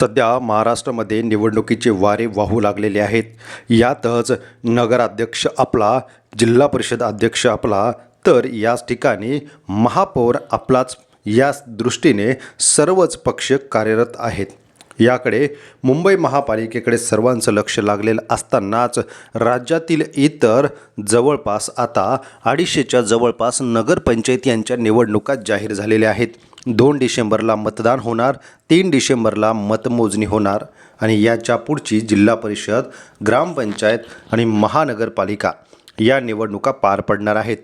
सध्या महाराष्ट्रामध्ये निवडणुकीचे वारे वाहू लागलेले आहेत. यातच नगराध्यक्ष आपला जिल्हा परिषद अध्यक्ष आपला तर याच ठिकाणी महापौर आपलाच याच दृष्टीने सर्वच पक्ष कार्यरत आहेत. याकडे मुंबई महापालिकेकडे सर्वांचं लक्ष लागलेलं असतानाच राज्यातील इतर जवळपास आता अडीचशेच्या जवळपास नगरपंचायत यांच्या निवडणुका जाहीर झालेल्या आहेत. दोन डिसेंबरला मतदान होणार तीन डिसेंबरला मतमोजणी होणार आणि याच्या पुढची जिल्हा परिषद ग्रामपंचायत आणि महानगरपालिका या निवडणुका पार पडणार आहेत.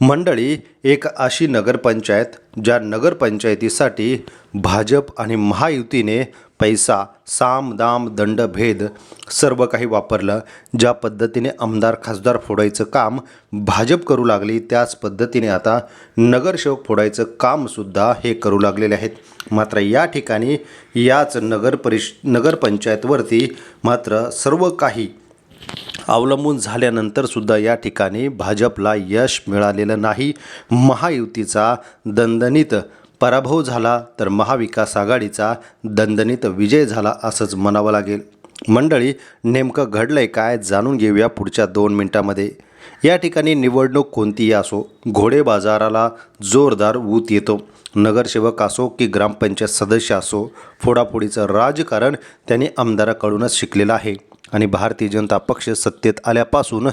मंडळी एक अशी नगरपंचायत ज्या नगरपंचायतीसाठी भाजप आणि महायुतीने पैसा साम दाम दंड भेद सर्व काही वापरलं. ज्या पद्धतीने आमदार खासदार फोडायचं काम भाजप करू लागली त्याच पद्धतीने आता नगरसेवक फोडायचं कामसुद्धा हे करू लागलेले आहेत. मात्र या ठिकाणी याच नगर परिष नगरपंचायतवरती मात्र सर्व काही अवलंबून झाल्यानंतरसुद्धा या ठिकाणी भाजपला यश मिळालेलं नाही. महायुतीचा दणदणीत पराभव झाला तर महाविकास आघाडीचा दणदणीत विजय झाला असंच म्हणावं लागेल. मंडळी नेमकं घडलंय काय जाणून घेऊया पुढच्या दोन मिनिटामध्ये. या ठिकाणी निवडणूक कोणतीही असो घोडे बाजाराला जोरदार ऊत येतो. नगरसेवक असो की ग्रामपंचायत सदस्य असो फोडाफोडीचं राजकारण त्यांनी आमदाराकडूनच शिकलेलं आहे. आणि भारतीय जनता पक्ष सत्तेत आल्यापासून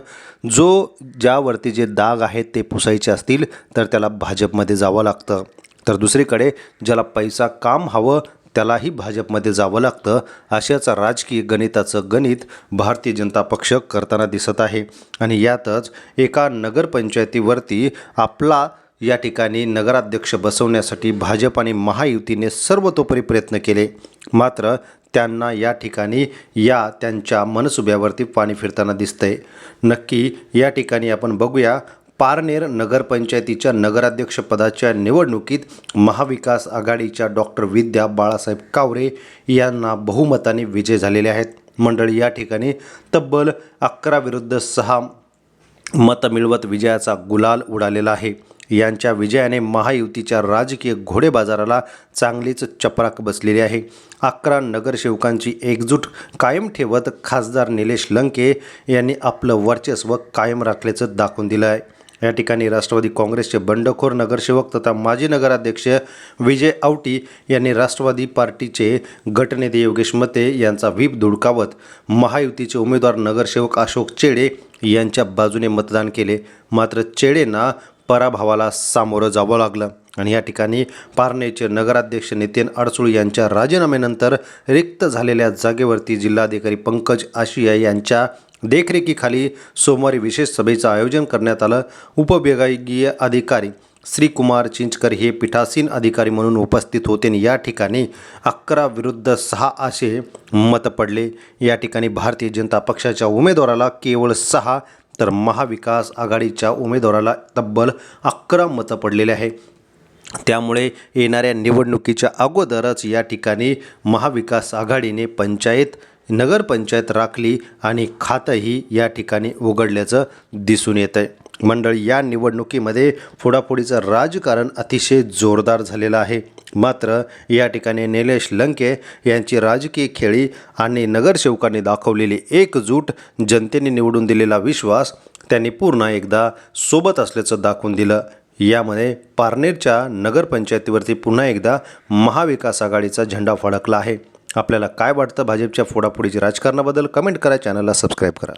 जो ज्यावरती जे दाग आहेत ते पुसायचे असतील तर त्याला भाजपमध्ये जावं लागतं. तर दुसरीकडे ज्याला पैसा काम हवं त्यालाही भाजपमध्ये जावं लागतं अशाच राजकीय गणिताचं गणित भारतीय जनता पक्ष करताना दिसत आहे. आणि यातच एका नगरपंचायतीवरती आपला या ठिकाणी नगराध्यक्ष बसवण्यासाठी भाजप आणि महायुतीने सर्वतोपरी प्रयत्न केले. मात्र त्यांना या ठिकाणी या त्यांच्या मनसुब्यावरती पाणी फिरताना दिसतंय. नक्की या ठिकाणी आपण बघूया पारनेर नगरपंचायतीच्या नगराध्यक्षपदाच्या निवडणुकीत महाविकास आघाडीच्या डॉक्टर विद्या बाळासाहेब कावरे यांना बहुमताने विजय झालेले आहेत. मंडळी या ठिकाणी तब्बल अकरा विरुद्ध सहा मत मिळवत विजयाचा गुलाल उडालेला आहे. यांच्या विजयाने महायुतीच्या राजकीय घोडेबाजाराला चांगलीच चपराक बसलेली आहे. अकरा नगरसेवकांची एकजूट कायम ठेवत खासदार निलेश लंके यांनी आपलं वर्चस्व कायम राखल्याचं दाखवून दिलं आहे. या ठिकाणी राष्ट्रवादी काँग्रेसचे बंडखोर नगरसेवक तथा माजी नगराध्यक्ष विजय आवटी यांनी राष्ट्रवादी पार्टीचे गटनेते योगेश मते यांचा व्हीप धुडकावत महायुतीचे उमेदवार नगरसेवक अशोक चेडे यांच्या बाजूने मतदान केले. मात्र चेडेंना पराभवाला सामोरं जावं लागलं. आणि या ठिकाणी पारनेचे नगराध्यक्ष नितीन अडसूळ यांच्या राजीनाम्यानंतर रिक्त झालेल्या जागेवरती जिल्हाधिकारी पंकज आशिया यांच्या देखरेखीखाली सोमवारी विशेष सभेचं आयोजन करण्यात आलं. उपविभागीय अधिकारी श्रीकुमार चिंचकर हे पीठासीन अधिकारी म्हणून उपस्थित होते आणि या ठिकाणी अकरा विरुद्ध सहा असे मत पडले. या ठिकाणी भारतीय जनता पक्षाच्या उमेदवाराला केवळ सहा तर महाविकास आघाडीच्या उमेदवाराला तब्बल अकरा मतं पडलेले आहे. त्यामुळे येणाऱ्या निवडणुकीच्या अगोदरच या ठिकाणी महाविकास आघाडीने पंचायत नगरपंचायत राखली आणि खातंही या ठिकाणी उघडल्याचं दिसून येतं आहे मंडळी या निवडणुकीमध्ये फोडाफोडीचं राजकारण अतिशय जोरदार झालेलं आहे. मात्र या ठिकाणी निलेश लंके यांची राजकीय खेळी आणि नगरसेवकांनी दाखवलेली एकजूट जनतेने निवडून दिलेला विश्वास त्यांनी पुन्हा एकदा सोबत असल्याचं दाखवून दिलं. यामध्ये पारनेरच्या नगरपंचायतीवरती पुन्हा एकदा महाविकास आघाडीचा झेंडा फडकला आहे. आपल्याला काय वाटतं भाजपच्या फोडाफोडीच्या राजकारणाबद्दल कमेंट करा चॅनलला सबस्क्राईब करा.